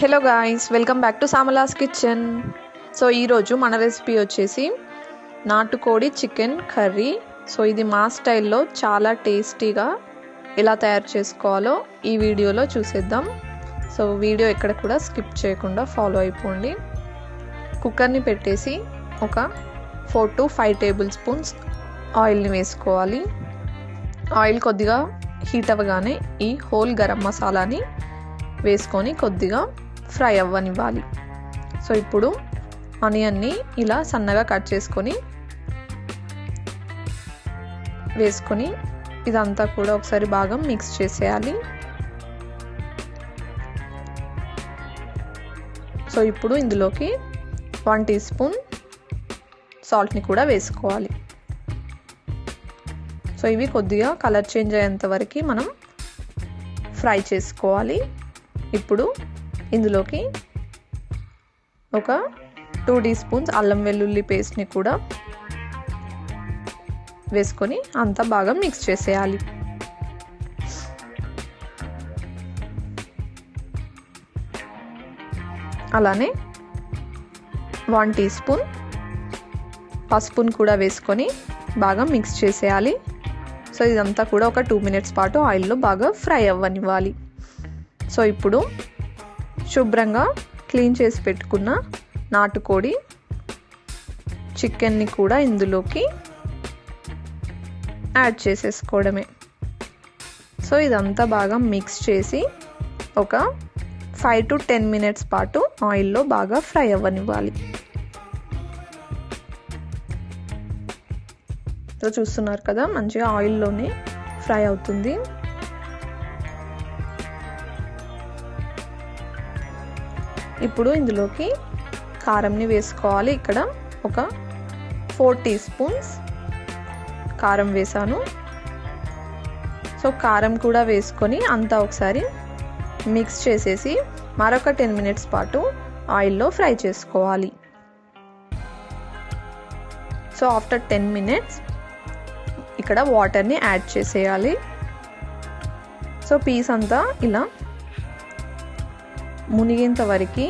Hello guys welcome back to సామలాస్ kitchen so ఈరోజు మన recipe వచ్చేసి నాటుకోడి చికెన్ కర్రీ. సో ఇది మా స్టైల్లో చాలా టేస్టీగా ఎలా తయారు చేసుకోవాలో ఈ వీడియోలో చూసేద్దాం. సో వీడియో ఎక్కడ కూడా స్కిప్ చేయకుండా ఫాలో అయిపోండి. కుక్కర్ని పెట్టేసి ఒక four to five tablespoons ఆయిల్ని వేసుకోవాలి. ఆయిల్ కొద్దిగా హీట్ అవ్వగానే ఈ హోల్ గరం మసాలాని వేసుకొని కొద్దిగా ఫ్రై అవ్వనివ్వాలి. సో ఇప్పుడు ఆనియన్ని ఇలా సన్నగా కట్ చేసుకొని వేసుకొని ఇదంతా కూడా ఒకసారి బాగా మిక్స్ చేసేయాలి. సో ఇప్పుడు ఇందులోకి వన్ టీ స్పూన్ సాల్ట్ని కూడా వేసుకోవాలి. సో ఇవి కొద్దిగా కలర్ చేంజ్ అయ్యేంత వరకు మనం ఫ్రై చేసుకోవాలి. ఇప్పుడు ఇందులోకి ఒక టూ టీ స్పూన్స్ అల్లం వెల్లుల్లి పేస్ట్ని కూడా వేసుకొని అంతా బాగా మిక్స్ చేసేయాలి. అలానే వన్ టీ స్పూన్ పసుపును కూడా వేసుకొని బాగా మిక్స్ చేసేయాలి. సో ఇదంతా కూడా ఒక టూ మినిట్స్ పాటు ఆయిల్లో బాగా ఫ్రై అవ్వనివ్వాలి. సో ఇప్పుడు శుభ్రంగా క్లీన్ చేసి పెట్టుకున్న నాటుకోడి చికెన్ని కూడా ఇందులోకి యాడ్ చేసేసుకోవడమే. సో ఇదంతా బాగా మిక్స్ చేసి ఒక ఫైవ్ టు టెన్ మినిట్స్ పాటు ఆయిల్లో బాగా ఫ్రై అవ్వనివ్వాలి. సో చూస్తున్నారు కదా మంచిగా ఆయిల్లోనే ఫ్రై అవుతుంది. ఇప్పుడు ఇందులోకి కారంని వేసుకోవాలి. ఇక్కడ ఒక ఫోర్ టీ స్పూన్స్ కారం వేసాను. సో కారం కూడా వేసుకొని అంతా ఒకసారి మిక్స్ చేసేసి మరొక టెన్ మినిట్స్ పాటు ఆయిల్లో ఫ్రై చేసుకోవాలి. సో ఆఫ్టర్ టెన్ మినిట్స్ ఇక్కడ వాటర్ని యాడ్ చేసేయాలి. సో పీస్ అంతా ఇలా మునిగేంత వరకు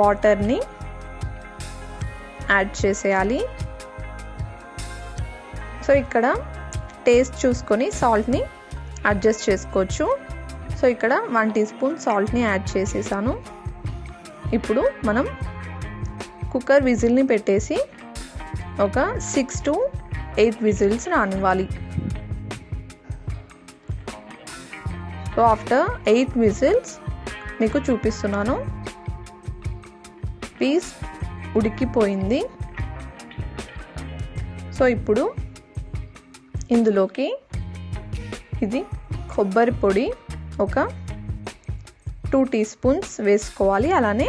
వాటర్ని యాడ్ చేసేయాలి. సో ఇక్కడ టేస్ట్ చూసుకొని సాల్ట్ని అడ్జస్ట్ చేసుకోవచ్చు. సో ఇక్కడ వన్ టీ స్పూన్ సాల్ట్ని యాడ్ చేసేసాను. ఇప్పుడు మనం కుక్కర్ విజిల్ని పెట్టేసి ఒక సిక్స్ టు ఎయిట్ విజిల్స్ రానివ్వాలి. సో ఆఫ్టర్ ఎయిట్ విజిల్స్ మీకు చూపిస్తున్నాను. పీస్ ఉడికిపోయింది. సో ఇప్పుడు ఇందులోకి ఇది కొబ్బరి పొడి ఒక టూ టీ స్పూన్స్ వేసుకోవాలి. అలానే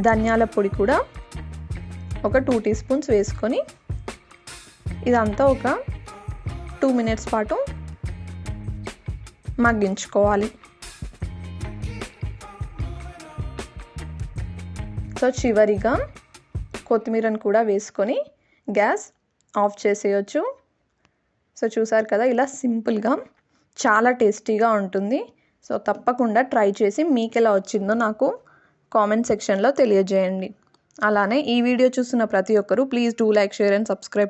ధనియాల పొడి కూడా ఒక టూ టీ స్పూన్స్ వేసుకొని ఇదంతా ఒక టూ మినిట్స్ పాటు మగ్గించుకోవాలి. సో చివరిగా కొత్తిమీరను కూడా వేసుకొని గ్యాస్ ఆఫ్ చేసేయచ్చు. సో చూసారు కదా ఇలా సింపుల్గా చాలా టేస్టీగా ఉంటుంది. సో తప్పకుండా ట్రై చేసి మీకు ఎలా వచ్చిందో నాకు కామెంట్ సెక్షన్లో తెలియజేయండి. అలానే ఈ వీడియో చూస్తున్న ప్రతి ఒక్కరూ please do like share and subscribe